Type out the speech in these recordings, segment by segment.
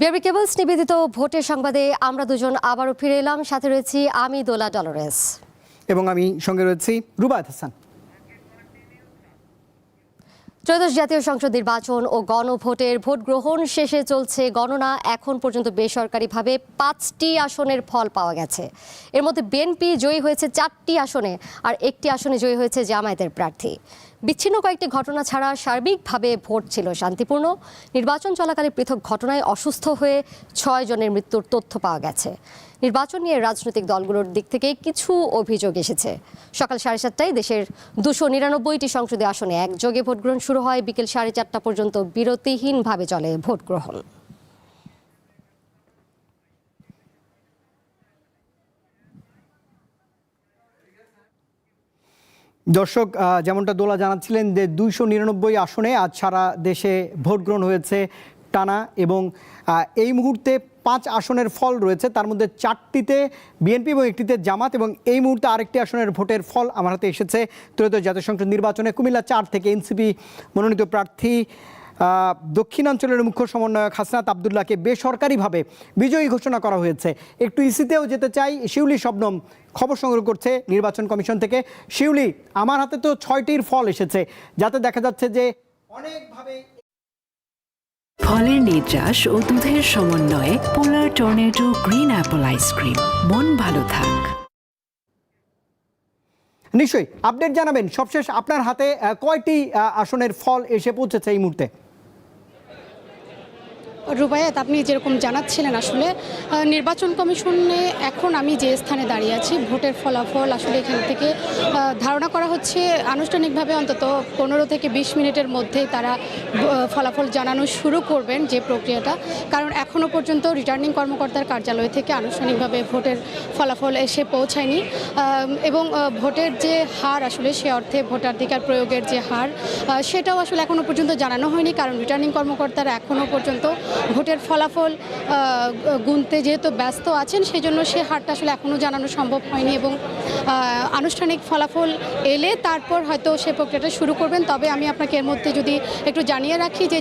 DRB cables নিবেদিত ভোটের সংবাদে আমরা দুজন আবারও ফিরে এলাম। সাথে রয়েছি আমি দোলা ডলরেস। এবং আমি সঙ্গে রয়েছি রুবায়ত হাসান। ত্রয়োদশ জাতীয় সংসদ নির্বাচন ও গণভোটের ভোট গ্রহণ শেষে চলছে গণনা। এখন পর্যন্ত বেসরকারিভাবে পাঁচটি আসনের ফল পাওয়া গেছে। এর মধ্যে বিএনপি জয়ী হয়েছে চারটি আসনে আর একটি আসনে জয়ী হয়েছে জামায়াতের প্রার্থী। বিচ্ছিন্ন কয়েকটি ঘটনা ছাড়া সার্বিকভাবে ভোট ছিল শান্তিপূর্ণ। নির্বাচন চলাকালে পৃথক ঘটনায় অসুস্থ হয়ে ছয় জনের মৃত্যুর তথ্য পাওয়া গেছে। নির্বাচন নিয়ে রাজনৈতিক দলগুলোর দিক থেকে কিছু অভিযোগ এসেছে। সকাল সাড়ে সাতটায় দেশের দুশো নিরানব্বইটি সংসদীয় আসনে একযোগে ভোট গ্রহণ শুরু হয়। বিকেল সাড়ে চারটা পর্যন্ত বিরতিহীনভাবে চলে ভোট গ্রহণ দর্শক যেমনটা দোলা জানাচ্ছিলেন যে দুইশো নিরানব্বই আসনে আজ সারা দেশে ভোট গ্রহণ হয়েছে টানা এবং এই মুহূর্তে পাঁচ আসনের ফল রয়েছে। তার মধ্যে চারটিতে বিএনপি এবং একটিতে জামাত এবং এই মুহূর্তে আরেকটি আসনের ভোটের ফল আমার হাতে এসেছে। ত্রয়োদশ জাতীয় সংসদ নির্বাচনে কুমিল্লা চার থেকে এনসিপি মনোনীত প্রার্থী দক্ষিণাঞ্চলের মুখ্য সমন্বয়ক হাসনাত আবদুল্লাহকে বেসরকারিভাবে বিজয়ী ঘোষণা করা হয়েছে। একটু ইসিতেও যেতে চাই শিউলি শবনম খবর সংগ্রহ করছে নির্বাচন কমিশন থেকে। শিউলি আমার হাতে তো ছয়টির ফল এসেছে যাতে দেখা যাচ্ছে যে অনেকভাবে ফলের নির্যাস ও দুধের সমন্বয়ে polar tornado green apple ice cream মন ভালো থাক। নিশ্চয়ই আপডেট জানাবেন। সবশেষ আপনার হাতে কয়টি আসনের ফল এসে পৌঁছেছে এই মুহূর্তে? রুবায়াত, আপনি যেরকম জানাচ্ছিলেন আসলে নির্বাচন কমিশনে এখন আমি যে স্থানে দাঁড়িয়ে আছি, ভোটের ফলাফল আসলে এখান থেকে ধারণা করা হচ্ছে আনুষ্ঠানিকভাবে অন্তত পনেরো থেকে বিশ মিনিটের মধ্যে তারা ফলাফল জানানো শুরু করবেন যে প্রক্রিয়াটা। কারণ এখনও পর্যন্ত রিটার্নিং কর্মকর্তার কার্যালয় থেকে আনুষ্ঠানিকভাবে ভোটের ফলাফল এসে পৌঁছায়নি। এবং ভোটের যে হার আসলে সে অর্থে ভোটাধিকার প্রয়োগের যে হার সেটাও আসলে এখনও পর্যন্ত জানানো হয়নি। কারণ রিটার্নিং কর্মকর্তারা এখনও পর্যন্ত ভোটের ফলাফল গুনতে যেহেতু ব্যস্ত আছেন সেই জন্য সে হারটা আসলে এখনও জানানো সম্ভব হয়নি এবং আনুষ্ঠানিক ফলাফল এলে তারপর হয়তো সে প্রক্রিয়াটা শুরু করবেন। তবে আমি আপনাকে এর মধ্যে যদি একটু জানিয়ে রাখি যে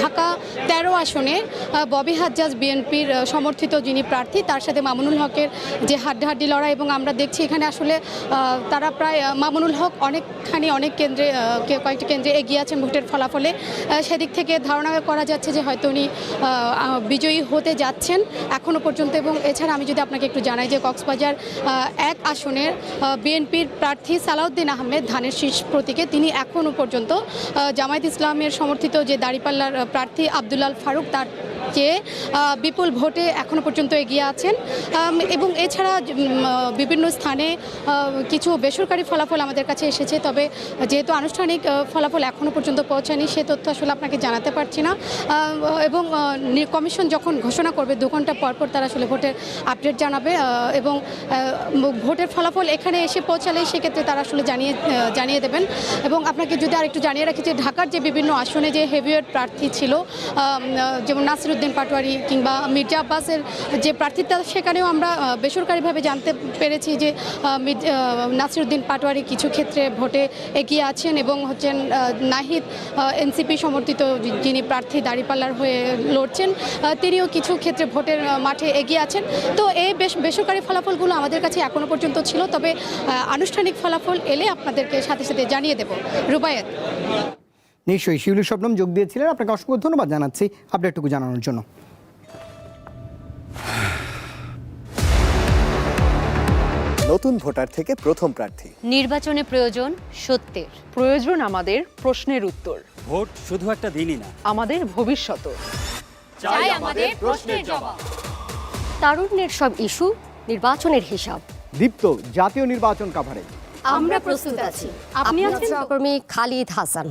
ঢাকা তেরো আসনে আহ, ববি হাজ্জাজ বিএনপির সমর্থিত যিনি প্রার্থী তার সাথে মামুনুল হকের যে হাড্ডাহাড্ডি লড়াই এবং আমরা দেখছি এখানে আসলে তারা প্রায় মামুনুল হক অনেকখানি অনেক কেন্দ্রে কয়েকটি কেন্দ্রে এগিয়ে আছেন ভোটের ফলাফলে। সেদিক থেকে ধারণা করা যাচ্ছে যে হয়তো উনি বিজয়ী হতে যাচ্ছেন এখনও পর্যন্ত। এবং এছাড়া আমি যদি আপনাকে একটু জানাই যে কক্সবাজার এক এক আসনের বিএনপির প্রার্থী সালাউদ্দিন আহমেদ ধানের শীর্ষ প্রতীকে তিনি এখনও পর্যন্ত জামায়াত ইসলামের সমর্থিত যে দাঁড়িপাল্লার প্রার্থী আবদুল্লাল ফারুক, তার যে বিপুল ভোটে এখনও পর্যন্ত এগিয়ে আছেন। এবং এছাড়া বিভিন্ন স্থানে কিছু বেসরকারি ফলাফল আমাদের কাছে এসেছে। তবে যেহেতু আনুষ্ঠানিক ফলাফল এখনও পর্যন্ত পৌঁছায়নি, সে তথ্য আসলে আপনাকে জানাতে পারছি না। এবং কমিশন যখন ঘোষণা করবে, দু ঘণ্টা পর পর তারা আসলে ভোটের আপডেট জানাবে এবং ভোটের ফলাফল এখানে এসে পৌঁছালে সেক্ষেত্রে তারা আসলে জানিয়ে জানিয়ে দেবেন। এবং আপনাকে যদি আর একটু জানিয়ে রাখি যে, ঢাকার যে বিভিন্ন আসনে যে হেভিওয়েট প্রার্থী ছিল যেমন নাসিরুদ্দিন পাটোয়ারি কিংবা মির্জা আব্বাসের যে প্রার্থিতা, সেখানেও আমরা বেসরকারিভাবে জানতে পেরেছি যে নাসিরুদ্দিন পাটোয়ারি কিছু ক্ষেত্রে ভোটে এগিয়ে আছেন এবং হচ্ছেন নাহিদ এনসিপি সমর্থিত যিনি প্রার্থী দাঁড়িপাল্লার হয়ে লড়ছেন তিনিও কিছু ক্ষেত্রে ভোটের মাঠে এগিয়ে আছেন। তো এই বেশ বেসরকারি ফলাফলগুলো আমাদের কাছে এখনও পর্যন্ত ছিল, তবে আনুষ্ঠানিক ফলাফল এলে আপনাদেরকে সাথে সাথে জানিয়ে দেব। রুবায়েত। নিশ্চয়ই শিউলি শবনম যোগ দিয়েছিলেন। আপনাকে অসংখ্য ধন্যবাদ জানাচ্ছি আপডেটটুকু জানানোর জন্য। নতুন ভোটার থেকে প্রথম প্রার্থী। নির্বাচনে প্রয়োজন সত্যের। প্রয়োজন আমাদের প্রশ্নের উত্তর। ভোট শুধু একটা দিনই না। আমাদের ভবিষ্যৎ চাই আমাদের প্রশ্নের জবাব। তারুণ্যের সব ইস্যু নির্বাচনের হিসাব। দীপ্ত জাতীয় নির্বাচন কাভারেজ আমরা প্রস্তুত আছি। আপনি আছেন সহকর্মী খালিদ হাসান।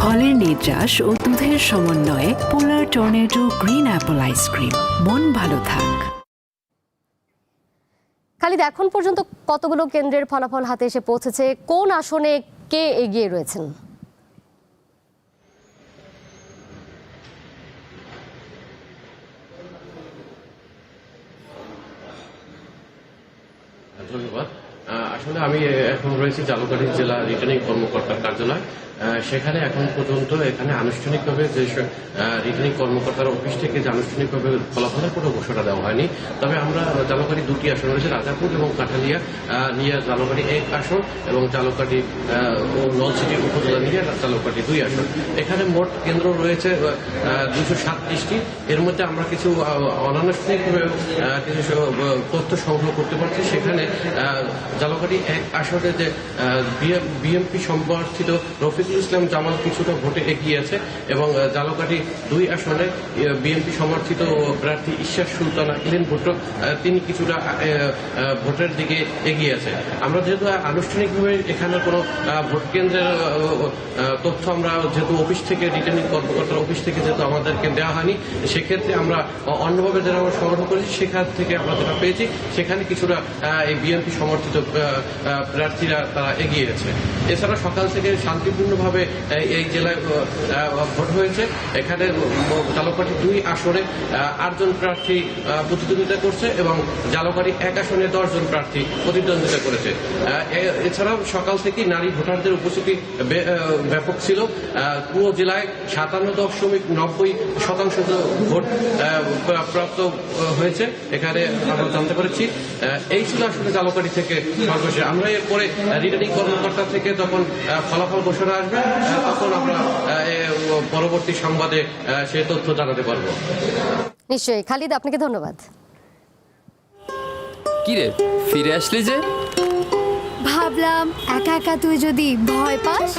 ফলের নির্যাস ও দুধের সমন্বয়ে polar tornado green apple ice cream মন ভালো থাক। খালিদ এখন পর্যন্ত কতগুলো কেন্দ্রের ফলাফল হাতে এসে পৌঁছেছে? কোন আসনে কে এগিয়ে রয়েছেন? ধন্যবাদ। আসলে আমি এখন রয়েছি জালুকাঠি জেলা রিটার্নিং কর্মকর্তার কার্যালয়। সেখানে এখন পর্যন্ত এখানে আনুষ্ঠানিকভাবে যে রিটার্নিং কর্মকর্তার অফিস থেকে যে আনুষ্ঠানিকভাবে ফলাফলের কোনো ঘোষণা দেওয়া হয়নি। তবে আমরা জালুকাঠি দুটি আসন রয়েছে রাজাপুর এবং কাঠালিয়া। নিয়ে জালুকাঠি এক আসন এবং জালুকাঠি আহ, ও নলছিটি উপজেলা নিয়ে জালুকাঠি দুই আসন। এখানে মোট কেন্দ্র রয়েছে দুশো সাতত্রিশটি। এর মধ্যে আমরা কিছু অনানুষ্ঠানিকভাবে কিছু তথ্য সংগ্রহ করতে পারছি। সেখানে আহ, এক আসনে যে বিএমপি সমর্থিত ইসলাম জামাল কিছুটা ভোটে এগিয়ে আছে এবং জালকাঠি দুই আসনে বিএনপি সমর্থিত প্রার্থী ঈশ্বর সুলতানা ইলেন ভুট্টো তিনি কিছুটা ভোটের দিকে এগিয়ে আছে। আমরা যেহেতু আনুষ্ঠানিকভাবে এখানে কোনো ভোট কেন্দ্রের তথ্য আমরা যেহেতু অফিস থেকে রিটার্নিং কর্মকর্তার অফিস থেকে যেহেতু আমাদেরকে দেওয়া হয়নি, সেক্ষেত্রে আমরা অন্যভাবে যারা আমরা সংগ্রহ করেছি, সেখান থেকে আমরা যেটা পেয়েছি, সেখানে কিছুটা এই বিএনপি সমর্থিত প্রার্থীরা তারা এগিয়ে আছে এছাড়া সকাল থেকে শান্তিপূর্ণভাবে আহ, এই জেলায় ভোট হয়েছে। এখানে জালকাঠি দুই আসনে আটজন প্রার্থী প্রতিদ্বন্দ্বিতা করছে এবং জালকাঠি এক আসনে দশজন প্রার্থী প্রতিদ্বন্দ্বিতা করেছে। এছাড়াও সকাল থেকেই নারী ভোটারদের উপস্থিতি ব্যাপক ছিল। পুরো জেলায় সাতান্ন দশমিক নব্বই শতাংশ ভোট প্রাপ্ত হয়েছে। এখানে আমরা জানতে পেরেছি। এই ছিল আসলে জালকাঠি থেকে সর্বশেষ। আমরা এরপরে রিটার্নিং কর্মকর্তা থেকে আহ, ফলাফল ঘোষণা আসবে তখন আমরা পরবর্তী সংবাদে সে তথ্য জানাতে পারব। নিশ্চয়ই। খালিদ আপনাকে ধন্যবাদ। কিরে ফিরে আসলি যে? ভাবলাম একা একা তুই যদি ভয় পাস?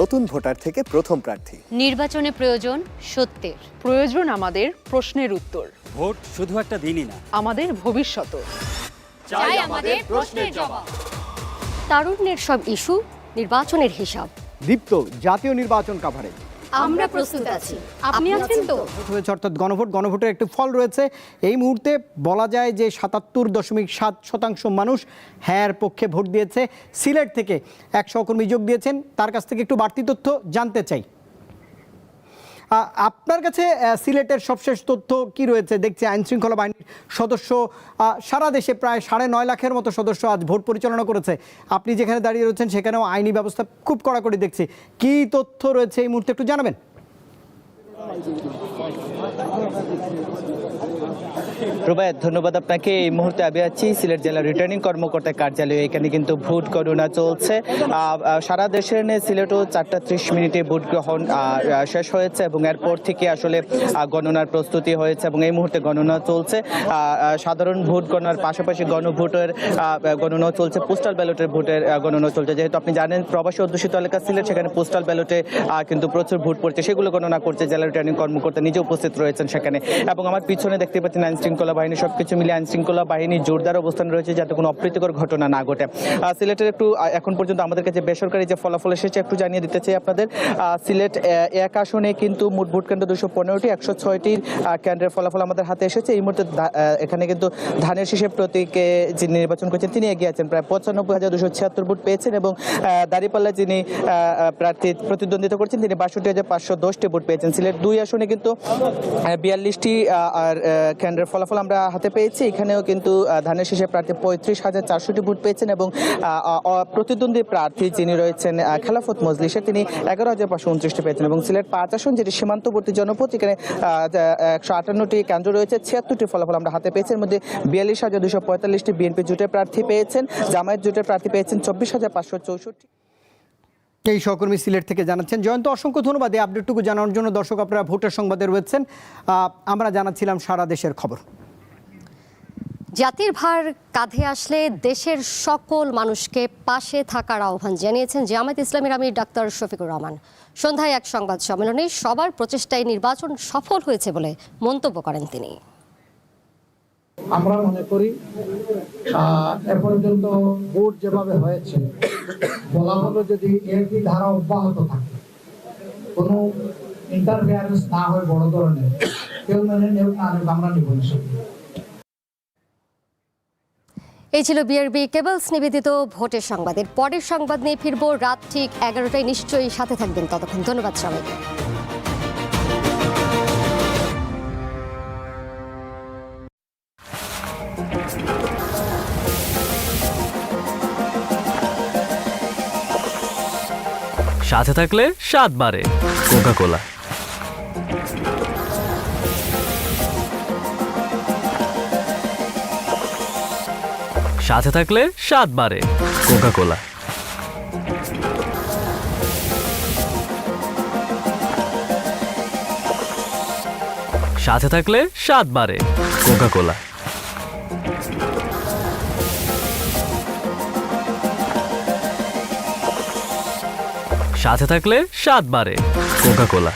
নতুন ভোটার থেকে প্রথম প্রার্থী। নির্বাচনে প্রয়োজন সত্যের। প্রয়োজন আমাদের প্রশ্নের উত্তর। ভোট শুধু একটা দিনই না আমাদের ভবিষ্যৎ চাই আমাদের প্রশ্নের জবাব। তারুণ্যের সব ইস্যু নির্বাচনের হিসাব। দীপ্ত জাতীয় নির্বাচন কাভারেজ আমরা প্রস্তুত আছি। আপনি আছেন তো? প্রথমে হয়েছে অর্থাৎ গণভোট গণভোটের একটি ফল রয়েছে। এই মুহূর্তে বলা যায় যে সাতাত্তর দশমিক সাত শতাংশ মানুষ হ্যাঁর পক্ষে ভোট দিয়েছে। সিলেট থেকে এক সহকর্মী যোগ দিয়েছেন। তার কাছ থেকে একটু বাড়তি তথ্য জানতে চাই। আপনার কাছে সিলেটের সবশেষ তথ্য কি রয়েছে? দেখছি আইন শৃঙ্খলা বাহিনীর সদস্য সারা দেশে প্রায় সাড়ে নয় লাখের মতো সদস্য আজ ভোট পরিচালনা করেছে। আপনি যেখানে দাঁড়িয়ে রয়েছেন, সেখানেও আইনি ব্যবস্থা খুব কড়াকড়ি দেখছি। কি তথ্য রয়েছে এই মুহূর্তে একটু জানাবেন? রুবায়ত, ধন্যবাদ আপনাকে। এই মুহূর্তে আমি আছি সিলেট জেলা রিটার্নিং কর্মকর্তা কার্যালয়ে। এখানে কিন্তু ভোট গণনা চলছে। সারা দেশের সিলেটও চারটা ত্রিশ মিনিটে ভোট গ্রহণ শেষ হয়েছে এবং এরপর থেকে আসলে গণনার প্রস্তুতি হয়েছে এবং এই মুহূর্তে গণনা চলছে। সাধারণ ভোট গণনার পাশাপাশি গণভোটের গণনা চলছে। পোস্টাল ব্যালটের ভোটের গণনা চলছে। যেহেতু আপনি জানেন, প্রবাসী অধ্যুষিত এলাকা সিলেট, সেখানে পোস্টাল ব্যালটে কিন্তু প্রচুর ভোট পড়ছে। সেগুলো গণনা করছে জেলা রিটার্নিং কর্মকর্তা নিজে উপস্থিত রয়েছেন সেখানে। এবং আমার পিছনে দেখতে পাচ্ছেন আইন শৃঙ্খলা বাহিনী, সবকিছু মিলে আইন শৃঙ্খলা বাহিনী জোরদার অবস্থান রয়েছে যাতে কোনো অপ্রীতিকর ঘটনা না ঘটে। সিলেটের একটু এখন পর্যন্ত আমাদের কাছে বেসরকারি যে ফলাফল এসেছে, একটু জানিয়ে দিতে চাই আপনাদের। সিলেট এক আসনে কিন্তু মোট ভোট কেন্দ্র দুশো পনেরোটি, একশো ছয়টির কেন্দ্রের ফলাফল আমাদের হাতে এসেছে। এই মুহূর্তে এখানে কিন্তু ধানের শীষে প্রতীকে যিনি নির্বাচন করেছেন, তিনি এগিয়ে আছেন। প্রায় পঁচানব্বই হাজার দুশো ছিয়াত্তর ভোট পেয়েছেন এবং দাঁড়িপাল্লা যিনি প্রার্থী প্রতিদ্বন্দ্বিতা করছেন, তিনি বাষট্টি হাজার পাঁচশো দশটি ভোট পেয়েছেন। সিলেট দুই আসনে কিন্তু বিয়াল্লিশটি আর কেন্দ্রের ফলাফল আমরা হাতে পেয়েছি। এখানেও কিন্তু ধানের শীষে প্রার্থী পঁয়ত্রিশ হাজার চারশোটি ভোট পেয়েছেন এবং প্রতিদ্বন্দ্বী প্রার্থী যিনি রয়েছেন খেলাফত মজলিসে তিনি এগারো হাজার পাঁচশো উনত্রিশটি পেয়েছেন এবং সিলেট পাঁচ আসন, যেটি সীমান্তবর্তী জনপদ এখানে একশো আটান্নটি কেন্দ্র রয়েছে, ছিয়াত্তরটি ফলাফল আমরা হাতে পেয়েছি। এর মধ্যে বিয়াল্লিশ হাজার দুশো পঁয়তাল্লিশটি বিএনপি জোটের প্রার্থী পেয়েছেন, জামায়াত জোটের প্রার্থী পেয়েছেন চব্বিশ হাজার পাঁচশো চৌষট্টি। এই সহকর্মী সিলেট থেকে জানাচ্ছেন, জয়ন্ত, অসংখ্য ধন্যবাদ এই আপডেটটুকু জানানোর জন্য। দর্শক, আপনারা ভোটের সংবাদে রয়েছেন। আমরা জানাচ্ছিলাম সারা দেশের খবর। জাতির ভার কাঁধে আসলে দেশের সকল মানুষকে পাশে থাকার আহ্বান জানিয়েছেন জামায়াত ইসলামের আমির ডাক্তার শফিকুর রহমান। সন্ধ্যায় এক সংবাদ সম্মেলনে সবার প্রচেষ্টায় নির্বাচন সফল হয়েছে বলে মন্তব্য করেন তিনি। আমরা মনে করি এ পর্যন্ত ভোট যেভাবে হয়েছে, বলা হলো যদি একই ধারা অব্যাহত থাকে। কোনো ইন্টারফেয়ারেন্স না হয় বড় ধরনের, কেউ মেনে নেব না আমরা নিব এই ছিল বিআরবি কেবলস নিবেদিত ভোটের সংবাদের পরের সংবাদ নিয়ে ফিরবো রাত ঠিক এগারোটায়। নিশ্চয়ই সাথে থাকবেন ততক্ষণ। ধন্যবাদ সবাইকে। সাথে থাকলে সাত বারে কোকা কোলা সাথে থাকলে সাত বারে কোকা কোলা সাথে থাকলে সাত বারে কোকা কোলা সাথে থাকলে স্বাদ বাড়ে। কোকা কোলা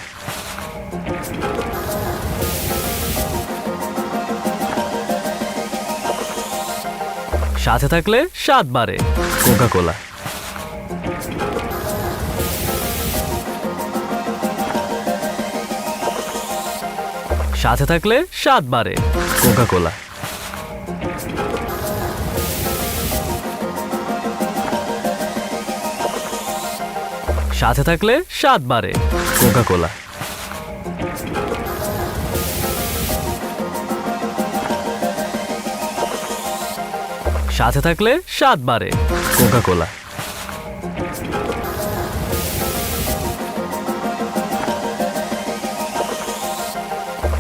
সাথে থাকলে স্বাদ বাড়ে। কোকা কোলা সাথে থাকলে স্বাদ বাড়ে। কোকা কোলা সাথে থাকলে স্বাদ বাড়ে। কোকা কোলা সাথে থাকলে স্বাদ বাড়ে। কোকা কোলা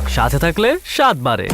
সাথে থাকলে স্বাদ বাড়ে।